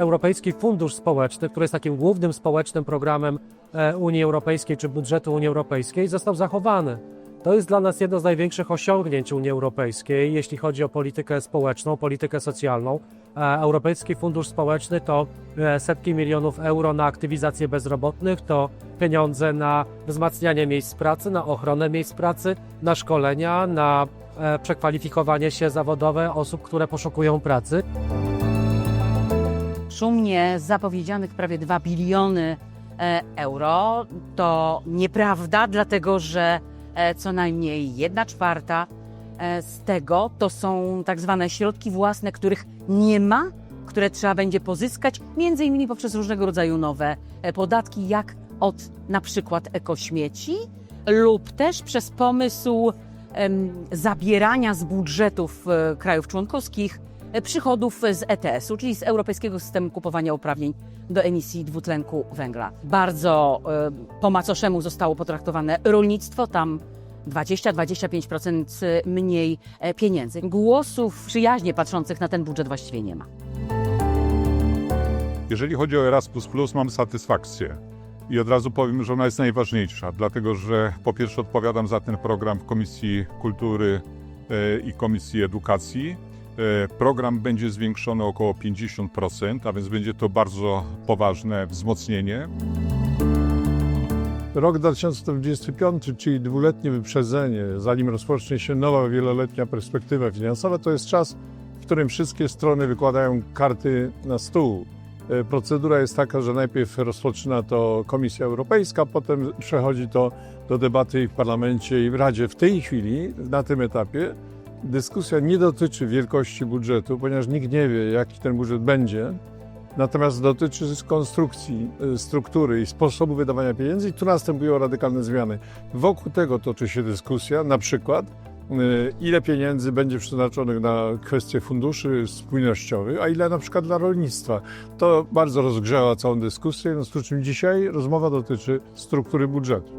Europejski Fundusz Społeczny, który jest takim głównym społecznym programem e, Unii Europejskiej czy budżetu Unii Europejskiej, został zachowany. To jest dla nas jedno z największych osiągnięć Unii Europejskiej, jeśli chodzi o politykę społeczną, politykę socjalną. E, Europejski Fundusz Społeczny to e, setki milionów euro na aktywizację bezrobotnych, to pieniądze na wzmacnianie miejsc pracy, na ochronę miejsc pracy, na szkolenia, na przekwalifikowanie się zawodowe osób, które poszukują pracy. Szumnie zapowiedzianych prawie 2 biliony e, euro. To nieprawda, dlatego że e, co najmniej 1 czwarta e, z tego to są tak zwane środki własne, których nie ma, które trzeba będzie pozyskać, między innymi poprzez różnego rodzaju nowe podatki, jak od na przykład ekośmieci lub też przez pomysł zabierania z budżetów krajów członkowskich przychodów z ETS-u, czyli z Europejskiego Systemu Kupowania Uprawnień do emisji dwutlenku węgla. Bardzo e, po macoszemu zostało potraktowane rolnictwo, tam 20-25% mniej e, pieniędzy. Głosów przyjaźnie patrzących na ten budżet właściwie nie ma. Jeżeli chodzi o Erasmus, mam satysfakcję. I od razu powiem, że ona jest najważniejsza, dlatego że po pierwsze odpowiadam za ten program w Komisji Kultury e, i Komisji Edukacji. E, Program będzie zwiększony około 50%, a więc będzie to bardzo poważne wzmocnienie. Rok 2025, czyli dwuletnie wyprzedzenie, zanim rozpocznie się nowa wieloletnia perspektywa finansowa, to jest czas, w którym wszystkie strony wykładają karty na stół. E, Procedura jest taka, że najpierw rozpoczyna to Komisja Europejska, potem przechodzi to do debaty w parlamencie i w Radzie. W tej chwili, na tym etapie, dyskusja nie dotyczy wielkości budżetu, ponieważ nikt nie wie, jaki ten budżet będzie. Natomiast dotyczy konstrukcji, y, struktury i sposobu wydawania pieniędzy i tu następują radykalne zmiany. Wokół tego toczy się dyskusja, na przykład y, ile pieniędzy będzie przeznaczonych na kwestie funduszy spójnościowych, a ile na przykład dla rolnictwa. To bardzo rozgrzało całą dyskusję, w związku z czym dzisiaj rozmowa dotyczy struktury budżetu.